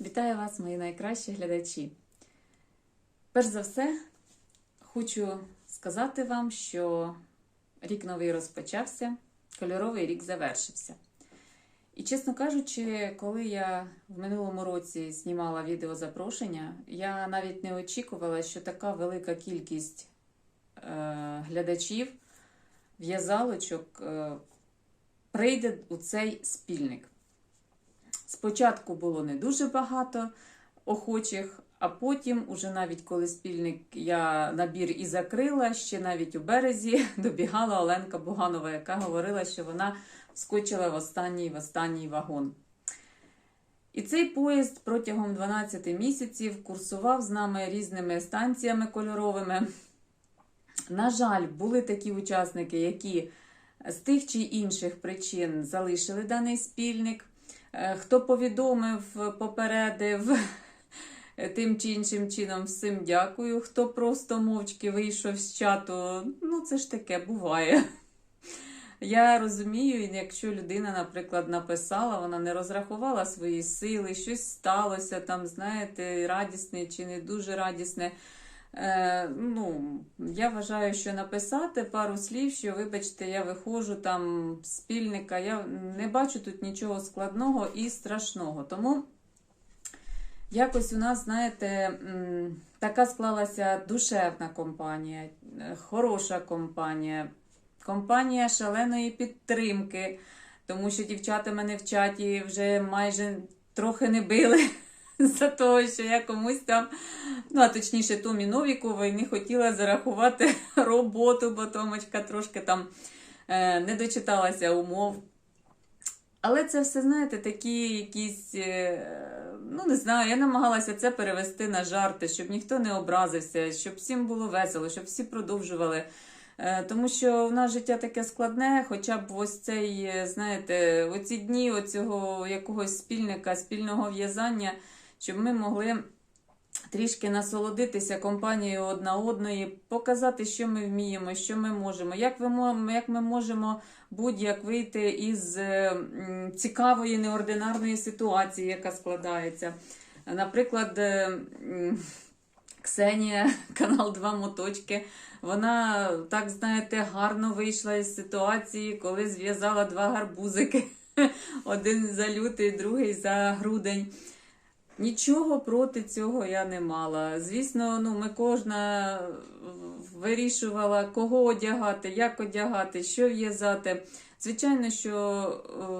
Вітаю вас, мої найкращі глядачі. Перш за все, хочу сказати вам, що рік новий розпочався, кольоровий рік завершився. І, чесно кажучи, коли я в минулому році знімала відео запрошення, я навіть не очікувала, що така велика кількість е, глядачів, в'язалочок е, прийде у цей спільник. Спочатку було не дуже багато охочих, а потім, уже навіть коли спільник я набір і закрила, ще навіть у березі добігала Оленка Буганова, яка говорила, що вона вскочила в останній в останній вагон. І цей поїзд протягом 12 місяців курсував з нами різними станціями кольоровими. На жаль, були такі учасники, які з тих чи інших причин залишили даний спільник. Е, Хто повідомив, попередив тим чи іншим чином, всім дякую. Хто просто мовчки вийшов з чату, ну це ж таке буває. Я розумію, якщо людина, наприклад, написала, вона не розрахувала свої сили, щось сталося там, знаєте, радісне чи не дуже радісне. Е, ну, я вважаю, що написати пару слів, що, вибачте, я виходжу там спільника, я не бачу тут нічого складного і страшного. Тому якось у нас, знаєте, така склалася душевна компанія, е, хороша компанія, компанія шаленої підтримки, тому що дівчата мене в чаті вже майже трохи не били за того, що я комусь там, ну а точніше, Томі Новікової не хотіла зарахувати роботу, бо Томочка трошки там е, не дочиталася умов. Але це все, знаєте, такі якісь, е, ну не знаю, я намагалася це перевести на жарти, щоб ніхто не образився, щоб всім було весело, щоб всі продовжували. Е, Тому що в нас життя таке складне, хоча б ось цей, знаєте, оці дні оцього якогось спільника, спільного в'язання, щоб ми могли трішки насолодитися компанією одна одної, показати, що ми вміємо, що ми можемо, як, ви, як ми можемо будь-як вийти із е, цікавої неординарної ситуації, яка складається. Наприклад, е, Ксенія, канал Два моточки. Вона, так знаєте, гарно вийшла із ситуації, коли зв'язала два гарбузики. Один за лютий, другий за грудень. Нічого проти цього я не мала. Звісно, ну, ми кожна вирішувала, кого одягати, як одягати, що в'язати. Звичайно, що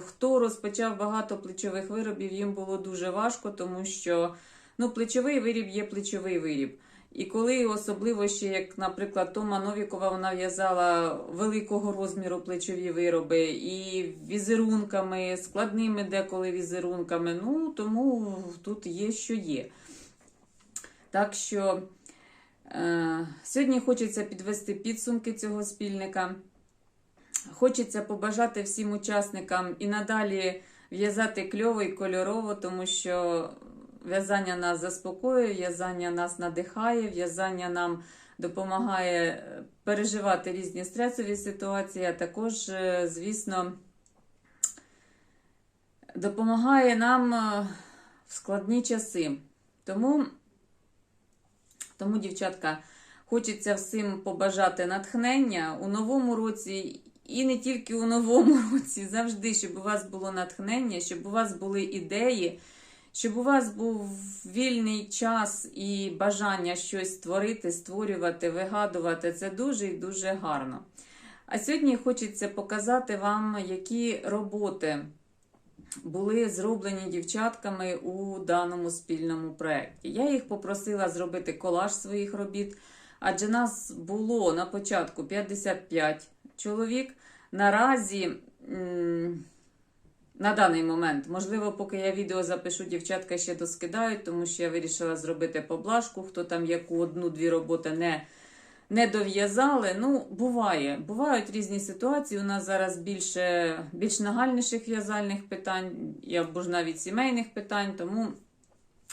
е, хто розпочав багато плечових виробів, їм було дуже важко, тому що ну, плечовий виріб є плечовий виріб. І коли особливо ще, як, наприклад, Тома Новікова, вона в'язала великого розміру плечові вироби і візерунками, складними деколи візерунками, ну тому тут є, що є. Так що е, сьогодні хочеться підвести підсумки цього спільника. Хочеться побажати всім учасникам і надалі в'язати кльово і кольорово, тому що в'язання нас заспокоює, в'язання нас надихає, в'язання нам допомагає е, переживати різні стресові ситуації, а також, е, звісно, допомагає нам е, в складні часи. Тому, тому, дівчатка, хочеться всім побажати натхнення у новому році. І не тільки у новому році, завжди, щоб у вас було натхнення, щоб у вас були ідеї, щоб у вас був вільний час і бажання щось створити, створювати, вигадувати. Це дуже і дуже гарно. А сьогодні хочеться показати вам, які роботи були зроблені дівчатками у даному спільному проєкті. Я їх попросила зробити колаж своїх робіт, адже нас було на початку 55 чоловік. Наразі. На даний момент, можливо, поки я відео запишу, дівчатка ще доскидають, тому що я вирішила зробити поблажку, хто там яку одну-дві роботи не, не дов'язали. Ну, буває. Бувають різні ситуації. У нас зараз більше більш нагальніших в'язальних питань, або ж навіть сімейних питань, тому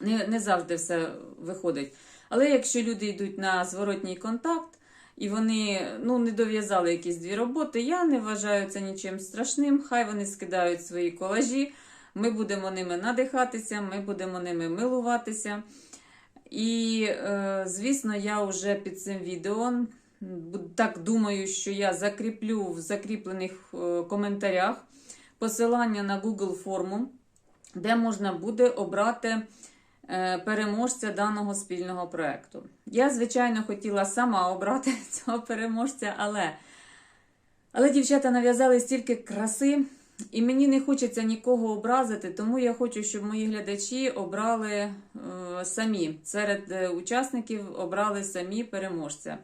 не, не завжди все виходить. Але якщо люди йдуть на зворотній контакт, і вони ну, не дов'язали якісь дві роботи. Я не вважаю це нічим страшним. Хай вони скидають свої колажі. Ми будемо ними надихатися, ми будемо ними милуватися. І, е, звісно, я вже під цим відео так думаю, що я закріплю в закріплених е, коментарях посилання на Google форму, де можна буде обрати переможця даного спільного проєкту. Я, звичайно, хотіла сама обрати цього переможця, але, але дівчата нав'язали стільки краси. І мені не хочеться нікого образити, тому я хочу, щоб мої глядачі обрали е, самі. Серед е, учасників обрали самі переможця.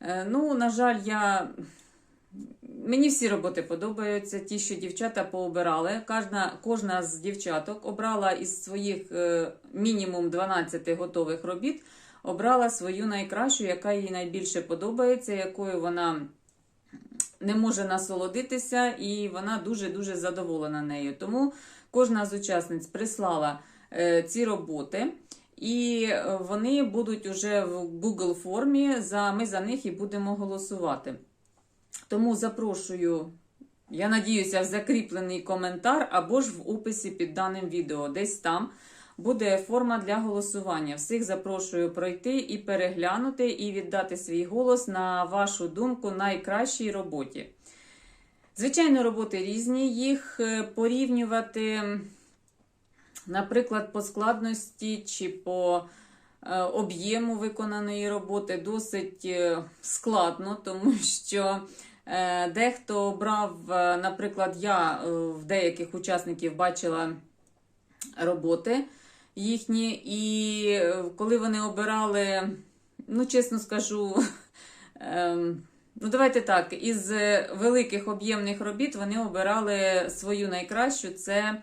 Е, ну, на жаль, я. Мені всі роботи подобаються, ті, що дівчата пообирали. Кожна, кожна з дівчаток обрала із своїх е, мінімум 12 готових робіт, обрала свою найкращу, яка їй найбільше подобається, якою вона не може насолодитися, і вона дуже-дуже задоволена нею. Тому кожна з учасниць прислала е, ці роботи. І е, вони будуть уже в Google формі. За, ми за них і будемо голосувати. Тому запрошую, я надіюся, в закріплений коментар або ж в описі під даним відео. Десь там буде форма для голосування. Всіх запрошую пройти і переглянути, і віддати свій голос на вашу думку найкращій роботі. Звичайно, роботи різні, їх е, порівнювати, наприклад, по складності чи по об'єму виконаної роботи досить е, складно, тому що е, дехто брав, е, наприклад, я е, в деяких учасників бачила роботи їхні, і е, коли вони обирали, ну, чесно скажу, ем, Ну, давайте так, із е, великих об'ємних робіт вони обирали свою найкращу це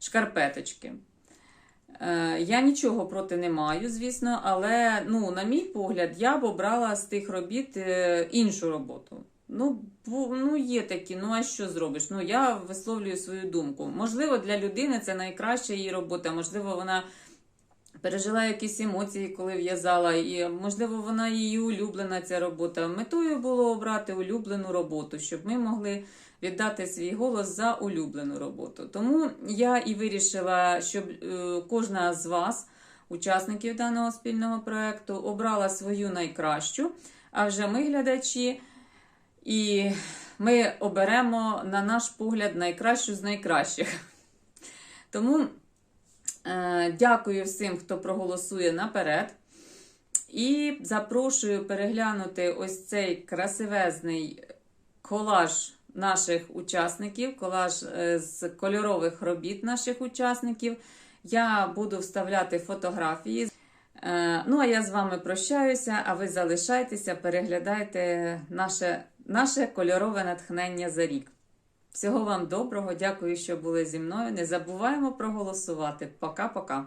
шкарпеточки. Е, Я нічого проти не маю, звісно, але, ну, на мій погляд, я б обрала з тих робіт е, іншу роботу. Ну, ну, є такі, ну а що зробиш? Ну, я висловлюю свою думку. Можливо, для людини це найкраща її робота, можливо, вона пережила якісь емоції, коли в'язала, і можливо, вона її улюблена ця робота. Метою було обрати улюблену роботу, щоб ми могли віддати свій голос за улюблену роботу. Тому я і вирішила, щоб е, кожна з вас, учасників даного спільного проекту, обрала свою найкращу. А вже ми, глядачі, і ми оберемо, на наш погляд, найкращу з найкращих. Тому Е, Дякую всім, хто проголосує наперед. І запрошую переглянути ось цей красивезний колаж наших учасників, колаж е, з кольорових робіт наших учасників. Я буду вставляти фотографії. Е, Ну, а я з вами прощаюся, а ви залишайтеся, переглядайте наше, наше кольорове натхнення за рік. Всього вам доброго, дякую, що були зі мною. Не забуваємо проголосувати. Пока-пока.